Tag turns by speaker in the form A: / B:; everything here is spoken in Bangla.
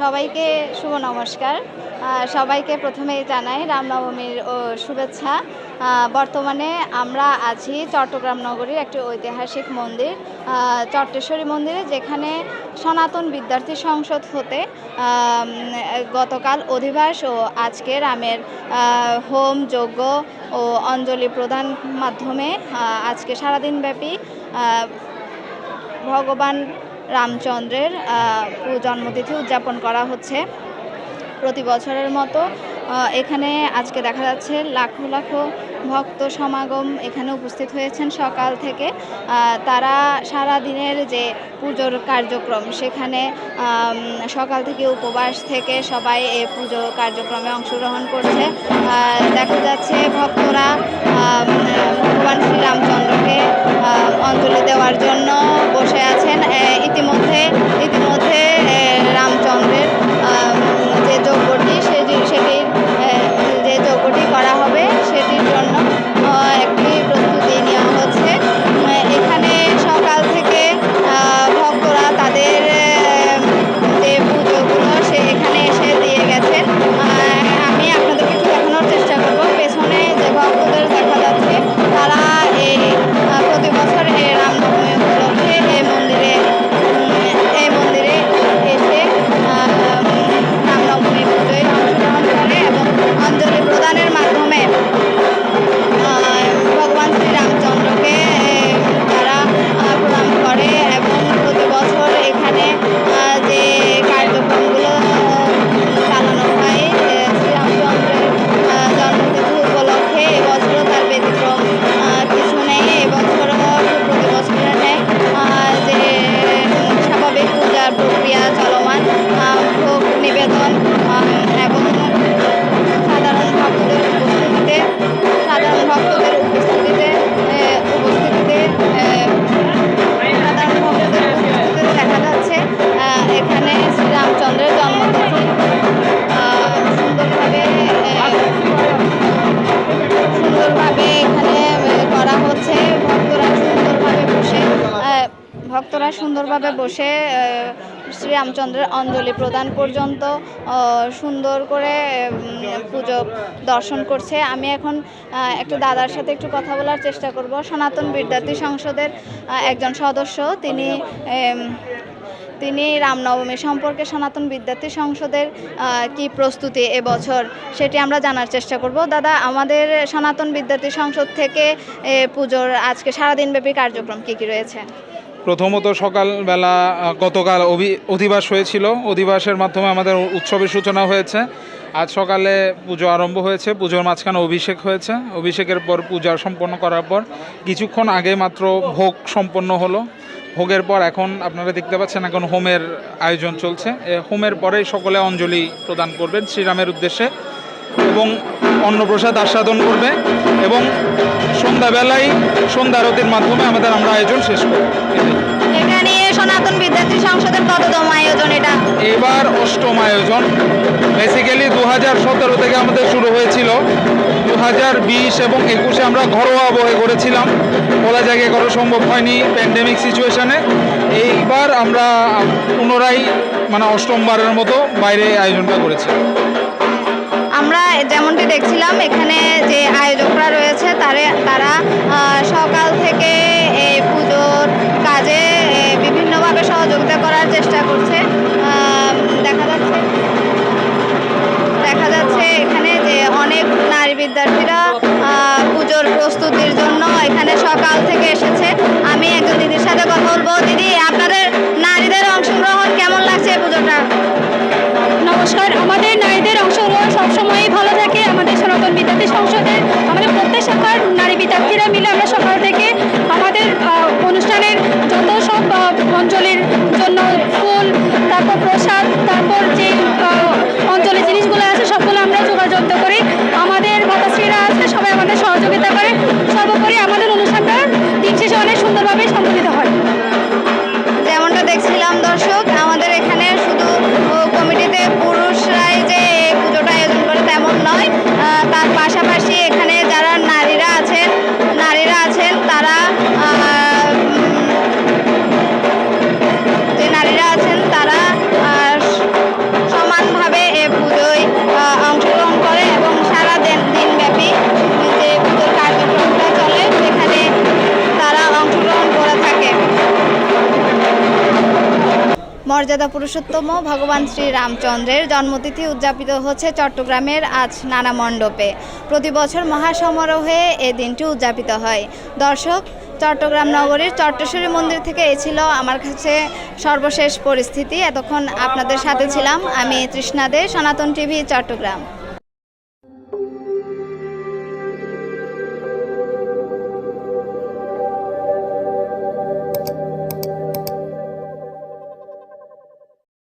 A: সবাইকে শুভ নমস্কার। সবাইকে প্রথমেই জানাই রামনবমীর শুভেচ্ছা। বর্তমানে আমরা আছি চট্টগ্রাম নগরীর একটি ঐতিহাসিক মন্দির চট্টেশ্বরী মন্দিরে, যেখানে সনাতন বিদ্যার্থী সংসদ হতে গতকাল অধিবাস ও আজকে রামের হোম, যজ্ঞ ও অঞ্জলি প্রদান মাধ্যমে আজকে সারাদিনব্যাপী ভগবান রামচন্দ্রের জন্মতিথি উদযাপন করা হচ্ছে প্রতি বছরের মতো। এখানে আজকে দেখা যাচ্ছে লাখো লাখো ভক্ত সমাগম এখানে উপস্থিত হয়েছেন সকাল থেকে। তারা সারা দিনের যে পুজোর কার্যক্রম, সেখানে সকাল থেকে উপবাস থেকে সবাই এই পুজো কার্যক্রমে অংশগ্রহণ করছে। দেখা যাচ্ছে ভক্তরা ভক্তরা সুন্দরভাবে বসে শ্রীরামচন্দ্রের অঞ্জলি প্রদান পর্যন্ত সুন্দর করে পুজো দর্শন করছে। আমি এখন একটু দাদার সাথে একটু কথা বলার চেষ্টা করব। সনাতন বিদ্যার্থী সংসদের একজন সদস্য। তিনি তিনি রামনবমী সম্পর্কে সনাতন বিদ্যার্থী সংসদের কি প্রস্তুতি এবছর সেটি আমরা জানার চেষ্টা করব। দাদা, আমাদের সনাতন বিদ্যার্থী সংসদ থেকে পুজোর আজকে সারাদিনব্যাপী কার্যক্রম কি কি রয়েছে?
B: প্রথমত সকালবেলা গতকাল অভি- অধিবাস হয়েছিল। অধিবাসের মাধ্যমে আমাদের উৎসবের সূচনা হয়েছে। আজ সকালে পুজো আরম্ভ হয়েছে। পুজোর মাঝখানে অভিষেক হয়েছে। অভিষেকের পর পূজা সম্পন্ন করার পর কিছুক্ষণ আগে মাত্র ভোগ সম্পন্ন হলো। ভোগের পর এখন আপনারা দেখতে পাচ্ছেন, এখন হোমের আয়োজন চলছে। হোমের পরেই সকলে অঞ্জলি প্রদান করবেন শ্রীরামের উদ্দেশ্যে। এবং অন্নপ্রসাদ আস্বাদন করবে এবং সন্ধ্যাবেলায় সন্ধ্যা আরতির মাধ্যমে আমাদের আমরা আয়োজন শেষ করব। এটাই।
A: এটা নিয়ে সনাতন বিদ্যার্থী সংসদের কততম আয়োজন এটা।
B: এবার অষ্টম আয়োজন। বেসিক্যালি দু হাজার সতেরো থেকে আমাদের শুরু হয়েছিল। দু হাজার বিশ এবং একুশে আমরা ঘরোয়া আবহে করেছিলাম। খোলা জায়গায় করা সম্ভব হয়নি প্যান্ডেমিক সিচুয়েশনে এইবার আমরা পুনরায় মানে অষ্টমবারের মতো বাইরে আয়োজনটা করেছি।
A: আমরা যেমনটি দেখছিলাম, এখানে যে আয়োজকরা রয়েছে, তারে, তারা সকাল থেকে এই পুজোর কাজে বিভিন্নভাবে সহযোগিতা করার চেষ্টা করছে। দেখা যাচ্ছে দেখা যাচ্ছে এখানে যে অনেক নারী বিদ্যার্থীরা পুজোর প্রস্তুতির জন্য এখানে সকাল থেকে এসেছে
C: সুন্দরভাবে
A: মর্যাদা পুরুষোত্তম, ভগবান শ্রী রামচন্দ্রের জন্মতিথি উদযাপিত হচ্ছে চট্টগ্রামের আজ নানা মণ্ডপে। প্রতি বছর মহাসমারোহে এ দিনটি উদযাপিত হয়। দর্শক, চট্টগ্রাম নগরীর চট্টেশ্বরী মন্দির থেকে এ ছিল আমার কাছে সর্বশেষ পরিস্থিতি। এতক্ষণ আপনাদের সাথে ছিলাম আমি তৃষ্ণা দে, সনাতন টিভি, চট্টগ্রাম।